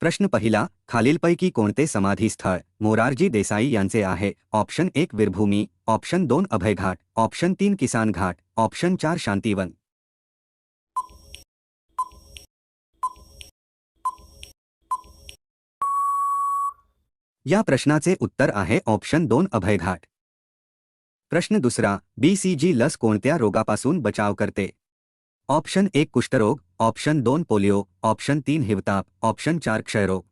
प्रश्न पहिला, खालीलपैकी कोणते समाधी स्थळ मोरारजी देसाई यांचे आहे? ऑप्शन एक, वीरभूमी. ऑप्शन दोन, अभयघाट. ऑप्शन तीन, किसान घाट. ऑप्शन चार, शांतिवन. या प्रश्नाचे उत्तर आहे, ऑप्शन दोन, अभयघाट. प्रश्न दुसरा बीसीजी लस कोणत्या रोगापासून बचाव करते? ऑप्शन एक कुष्ठरोग, ऑप्शन दोन पोलिओ, ऑप्शन तीन हिवताप, ऑप्शन चार क्षयरोग.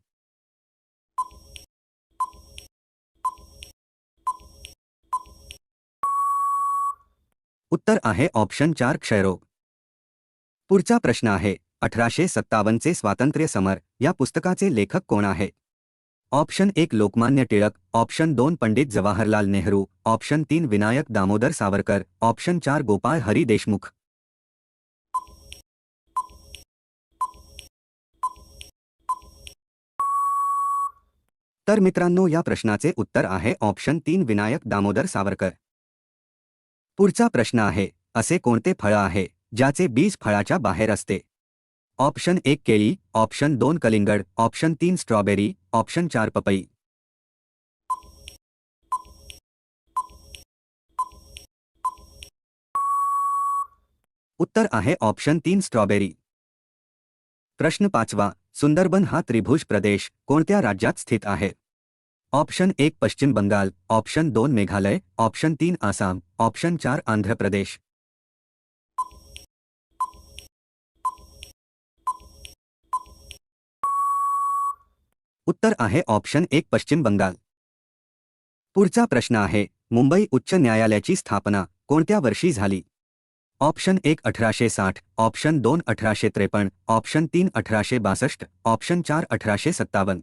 उत्तर आहे ऑप्शन चार क्षयरोग. पुढचा प्रश्न आहे, अठराशे सत्तावन्नचे स्वातंत्र्य समर, या पुस्तकाचे लेखक कोण आहे? ऑप्शन एक लोकमान्य टिळक, ऑप्शन दोन पंडित जवाहरलाल नेहरू, ऑप्शन तीन विनायक दामोदर सावरकर, ऑप्शन चार गोपाळ हरी देशमुख. तर मित्रांनो, या प्रश्नाचे उत्तर आहे ऑप्शन तीन, विनायक दामोदर सावरकर. पुढचा प्रश्न आहे, असे कोणते फळ आहे, ज्याचे बीज फळाच्या बाहेर असते? ऑप्शन एक, केळी, ऑप्शन दोन, कलिंगड, ऑप्शन तीन, स्ट्रॉबेरी, ऑप्शन चार, पपई. उत्तर आहे ऑप्शन तीन, स्ट्रॉबेरी. प्रश्न पाचवा, सुंदरबन हा त्रिभुज प्रदेश कोणत्या राज्यात स्थित आहे? ऑप्शन एक पश्चिम बंगाल, ऑप्शन दोन मेघालय, ऑप्शन तीन आसाम, ऑप्शन चार आंध्र प्रदेश. उत्तर आहे ऑप्शन एक पश्चिम बंगाल. पुढचा प्रश्न आहे, मुंबई उच्च न्यायालयाची स्थापना कोणत्या वर्षी झाली? ऑप्शन एक अठराशे साठ, ऑप्शन दोन अठराशे त्रेपन्न, ऑप्शन तीन अठराशे बासष्ट, ऑप्शन चार अठराशे सत्तावन्न.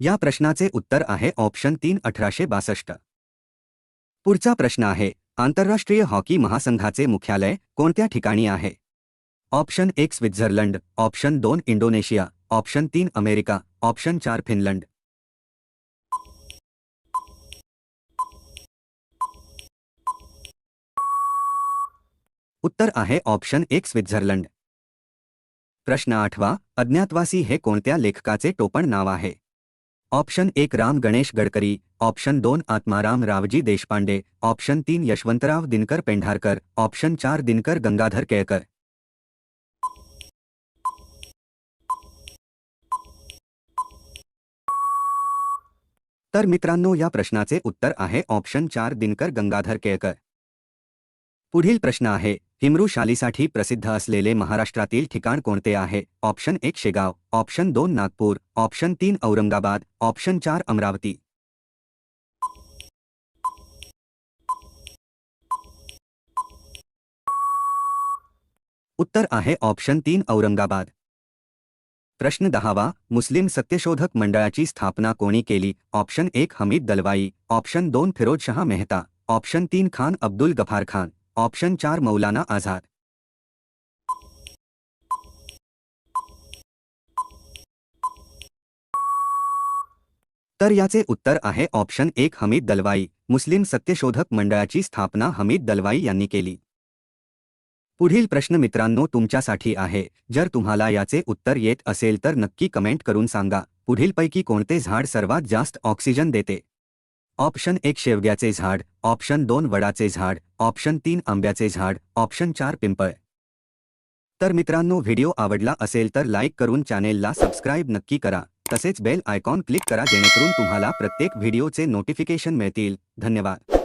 या प्रश्नाचे उत्तर आहे ऑप्शन तीन अठराशे बासष्ट. पुढचा प्रश्न आहे, आंतरराष्ट्रीय हॉकी महासंघाचे मुख्यालय कोणत्या ठिकाणी आहे? ऑप्शन एक स्वित्झर्लंड, ऑप्शन दोन इंडोनेशिया, ऑप्शन तीन अमेरिका, ऑप्शन चार फिनलंड. उत्तर आहे ऑप्शन एक स्वित्झर्लंड. प्रश्न आठवा, अज्ञातवासी हे कोणत्या लेखकाचे टोपण नाव आहे? ऑप्शन एक राम गणेश गडकरी, ऑप्शन दोन आत्माराम रावजी देशपांडे, ऑप्शन तीन यशवंतराव दिनकर पेंढारकर, ऑप्शन चार दिनकर गंगाधर केळकर. तर मित्रांनो, या प्रश्नाचे उत्तर आहे ऑप्शन चार दिनकर गंगाधर केळकर. पुढील प्रश्न आहे. हिमरू शालीसाठी प्रसिद्ध असलेले महाराष्ट्रातील ठिकाण कोणते आहे? ऑप्शन एक शेगाव, ऑप्शन दोन नागपूर, ऑप्शन तीन औरंगाबाद, ऑप्शन चार अमरावती. उत्तर आहे ऑप्शन तीन औरंगाबाद. प्रश्न दहावा, मुस्लिम सत्यशोधक मंडळाची स्थापना कोणी केली? ऑप्शन एक हमीद दलवाई, ऑप्शन दोन फिरोजशहा मेहता, ऑप्शन तीन खान अब्दुल गफार खान. ऑप्शन चार मौलाना आझाद. तर याचे उत्तर आहे ऑप्शन एक हमीद दलवाई. मुस्लिम सत्यशोधक मंडळाची स्थापना हमीद दलवाई यांनी केली. पुढील प्रश्न मित्रांनो तुमच्यासाठी आहे. जर तुम्हाला याचे उत्तर येत असेल तर नक्की कमेंट करून सांगा. पुढीलपैकी कोणते झाड सर्वात जास्त ऑक्सिजन देते? ऑप्शन एक शेवग्याचे झाड ऑप्शन दोन वडाचे झाड ऑप्शन तीन आंब्याचे झाड ऑप्शन चार पिंपळ. तर मित्रांनो व्हिडिओ आवडला असेल तर लाईक करून चॅनेलला सबस्क्राईब नक्की करा. तसेच बेल आयकॉन क्लिक करा जेणेकरून तुम्हाला प्रत्येक व्हिडिओचे नोटिफिकेशन मिळतील. धन्यवाद.